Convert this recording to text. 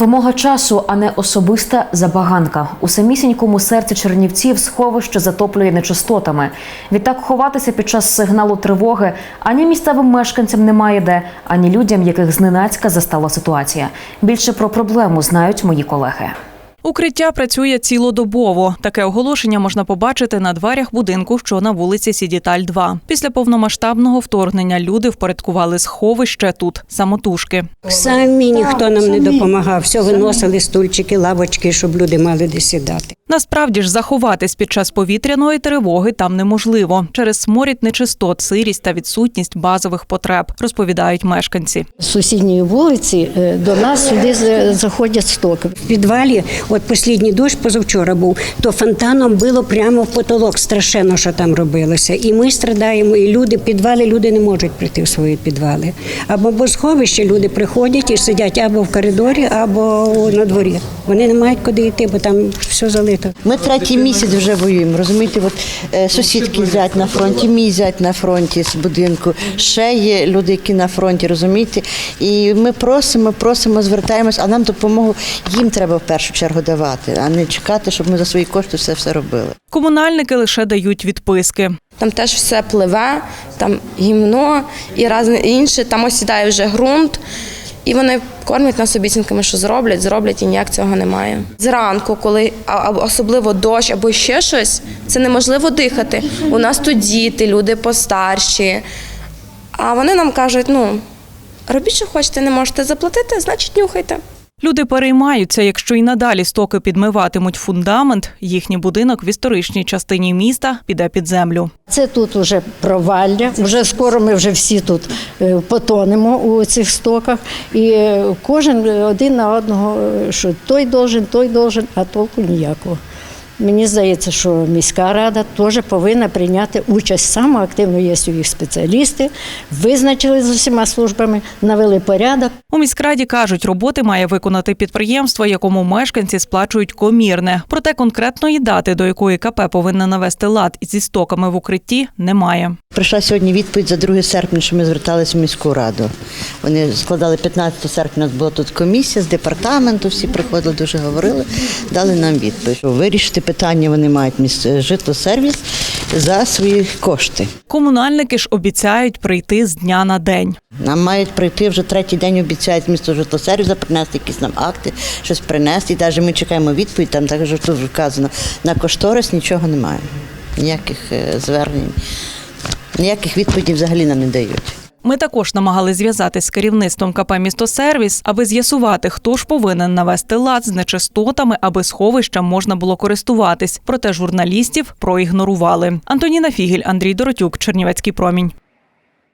Вимога часу, а не особиста забаганка. У самісінькому серці Чернівців сховище затоплює нечистотами. Відтак ховатися під час сигналу тривоги ані місцевим мешканцям немає де, ані людям, яких зненацька застала ситуація. Більше про проблему знають мої колеги. Укриття працює цілодобово. Таке оголошення можна побачити на дверях будинку, що на вулиці Сідіталь 2. Після повномасштабного вторгнення люди впорядкували сховище тут самотужки. Самі ніхто нам не допомагав. Все виносили стульчики, лавочки, щоб люди мали де сідати. Насправді ж заховатись під час повітряної тривоги там неможливо через сморід нечистот, сирість та відсутність базових потреб, розповідають мешканці. з сусідньої вулиці е, до нас сюди заходять стоки. В підвалі, от останній дощ позавчора був, то фонтаном було прямо в потолок. Страшенно, що там робилося. І ми страдаємо, і люди підвали, люди не можуть прийти в свої підвали. Або в сховище люди приходять і сидять або в коридорі, або на дворі. Вони не мають куди йти, бо там все залито. Ми третій місяць вже воюємо. Розумієте, от е, сусідки зять на фронті, мій зять на фронті з будинку. Ще є люди, які на фронті, розумієте. І ми просимо, просимо, звертаємось, а нам допомогу їм треба в першу чергу давати, а не чекати, щоб ми за свої кошти все все робили. Комунальники лише дають відписки. Там теж все пливе, там гімно і разне інше, там осідає вже ґрунт. І вони кормять нас обіцянками, що зроблять, зроблять, і ніяк цього немає. Зранку, коли особливо дощ або ще щось, це неможливо дихати. У нас тут діти, люди постарші. А вони нам кажуть: ну, робіть, що хочете, не можете заплатити, значить нюхайте. Люди переймаються, якщо і надалі стоки підмиватимуть фундамент, їхній будинок в історичній частині міста піде під землю. Це тут уже провалля. Вже скоро ми вже всі тут е, потонемо у цих стоках. І е, кожен один на одного, що той должен, той должен, а толку ніякого. Мені здається, що міська рада теж повинна прийняти участь саме активно. Є у їх спеціалісти, визначили з усіма службами, навели порядок. У міськраді кажуть, роботи має виконати підприємство, якому мешканці сплачують комірне. Проте конкретної дати, до якої КП повинна навести лад зі стоками в укритті, немає. Прийшла сьогодні відповідь за 2 серпня, що ми зверталися в міську раду. Вони складали 15 серпня. У нас була тут комісія з департаменту, всі приходили, дуже говорили, дали нам відповідь. що Вирішити питання вони мають міс- житлосервіс за свої кошти. Комунальники ж обіцяють прийти з дня на день. Нам мають прийти вже третій день, обіцяють місто житлосервіса, принести якісь нам акти, щось принести. І навіть ми чекаємо відповідь, там також тут вказано, на кошторис нічого немає. Ніяких е, звернень, ніяких відповідей взагалі нам не дають. Ми також намагали зв'язатись з керівництвом КП «Містосервіс», аби з'ясувати, хто ж повинен навести лад з нечистотами, аби сховищем можна було користуватись. Проте журналістів проігнорували. Антоніна Фігель, Андрій Доротюк, Чернівецький промінь.